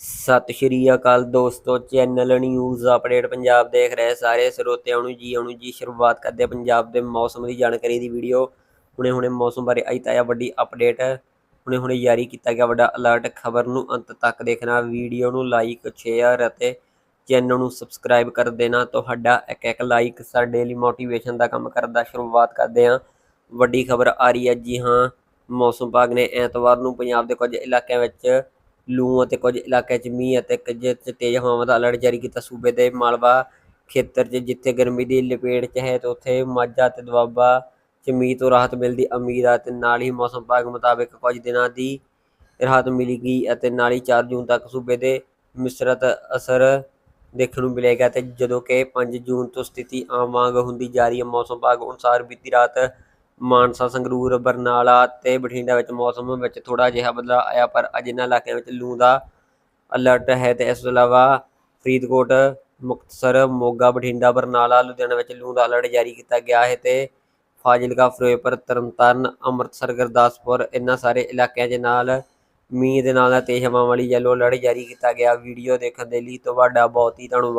ਸਤਿ ਸ਼੍ਰੀ ਅਕਾਲ ਦੋਸਤੋ channel news update Punjab ਦੇਖ ਰਹੇ ਸਾਰੇ ਸਰੋਤਿਆਂ ਨੂੰ ਜੀ ਆਉਣ ਜੀ ਸ਼ੁਰੂਆਤ ਕਰਦੇ ਹਾਂ ਪੰਜਾਬ ਦੇ ਮੌਸਮ ਦੀ ਜਾਣਕਾਰੀ ਦੀ ਵੀਡੀਓ ਹੁਣੇ ਹੁਣੇ ਮੌਸਮ ਬਾਰੇ ਆਈ ਤਾਇਆ ਵੱਡੀ ਅਪਡੇਟ ਹੁਣੇ ਹੁਣੇ ਜਾਰੀ ਕੀਤਾ ਗਿਆ ਵੱਡਾ ਅਲਰਟ ਖਬਰ ਨੂੰ ਅੰਤ ਤੱਕ ਦੇਖਣਾ ਵੀਡੀਓ ਨੂੰ ਲਾਈਕ ਸ਼ੇਅਰ ਅਤੇ ਚੈਨਲ ਨੂੰ ਸਬਸਕ੍ਰਾਈਬ ਕਰ ਦੇਣਾ। ਤੁਹਾਡਾ ਇੱਕ ਇੱਕ ਲਾਈਕ ਸਾਡੇ ਲਈ ਮੋਟੀਵੇਸ਼ਨ ਦਾ ਕੰਮ ਕਰਦਾ। ਸ਼ੁਰੂਆਤ ਕਰਦੇ ਹਾਂ। ਵੱਡੀ ਖਬਰ ਆ ਰਹੀ ਹੈ ਜੀ ਹਾਂ, ਮੌਸਮ ਵਿਭਾਗ ਨੇ ਐਤਵਾਰ ਨੂੰ ਪੰਜਾਬ ਦੇ ਕੁਝ ਇਲਾਕਿਆਂ ਵਿੱਚ ਲੂ ਅਤੇ ਕੁਝ ਇਲਾਕਿਆਂ 'ਚ ਮੀਂਹ ਅਤੇ ਕੁਝ 'ਚ ਤੇਜ਼ ਹਵਾਵਾਂ ਦਾ ਅਲਰਟ ਜਾਰੀ ਕੀਤਾ ਸੂਬੇ ਦੇ ਮਾਲਵਾ ਖੇਤਰ 'ਚ, ਜਿੱਥੇ ਗਰਮੀ ਦੀ ਲਪੇਟ 'ਚ ਹੈ ਤੇ ਉੱਥੇ ਮਾਝਾ ਅਤੇ ਦੁਆਬਾ 'ਚ ਮੀਂਹ ਤੋਂ ਰਾਹਤ ਮਿਲਦੀ ਉਮੀਦ ਹੈ ਤੇ ਨਾਲ ਹੀ ਮੌਸਮ ਵਿਭਾਗ ਮੁਤਾਬਕ ਕੁਝ ਦਿਨਾਂ ਦੀ ਰਾਹਤ ਮਿਲੇਗੀ ਅਤੇ ਨਾਲ ਹੀ 4 ਜੂਨ ਤੱਕ ਸੂਬੇ ਦੇ ਮਿਸ਼ਰਤ ਅਸਰ ਦੇਖਣ ਨੂੰ ਮਿਲੇਗਾ ਤੇ ਜਦੋਂ ਕਿ 5 ਜੂਨ ਤੋਂ ਸਥਿਤੀ ਆਮ ਵਾਂਗ ਹੁੰਦੀ ਜਾ ਰਹੀ ਹੈ, ਮੌਸਮ ਵਿਭਾਗ ਅਨੁਸਾਰ ਬੀਤੀ ਰਾਤ ਮਾਨਸਾ, ਸੰਗਰੂਰ, ਬਰਨਾਲਾ ਤੇ ਬਠਿੰਡਾ ਵਿੱਚ ਮੌਸਮ ਵਿੱਚ ਥੋੜਾ ਜਿਹਾ ਬਦਲਾਅ ਆਇਆ, ਪਰ ਅਜੇ ਇਹਨਾਂ ਇਲਾਕਿਆਂ ਵਿੱਚ ਲੂ ਦਾ ਅਲਰਟ ਹੈ ਤੇ ਇਸ ਤੋਂ ਇਲਾਵਾ ਫਰੀਦਕੋਟ, ਮੁਕਤਸਰ, ਮੋਗਾ, ਬਠਿੰਡਾ, ਬਰਨਾਲਾ, ਲੁਧਿਆਣਾ ਵਿੱਚ ਲੂ ਦਾ ਅਲਰਟ ਜਾਰੀ ਕੀਤਾ ਗਿਆ ਹੈ ਤੇ ਫਾਜ਼ਿਲਕਾ, ਫਿਰੋਜ਼ਪੁਰ, ਤਰਨਤਾਰਨ, ਅੰਮ੍ਰਿਤਸਰ, ਗੁਰਦਾਸਪੁਰ ਇਹਨਾਂ ਸਾਰੇ ਇਲਾਕਿਆਂ ਦੇ ਨਾਲ ਮੀਂਹ ਦੇ ਨਾਲ ਤੇਜ਼ ਹਵਾਵਾਂ ਵਾਲੀ ਯੈਲੋ ਅਲਰਟ ਜਾਰੀ ਕੀਤਾ ਗਿਆ। ਵੀਡੀਓ ਦੇਖਣ ਦੇ ਲਈ ਤੁਹਾਡਾ ਬਹੁਤ ਹੀ ਧੰਨਵਾਦ।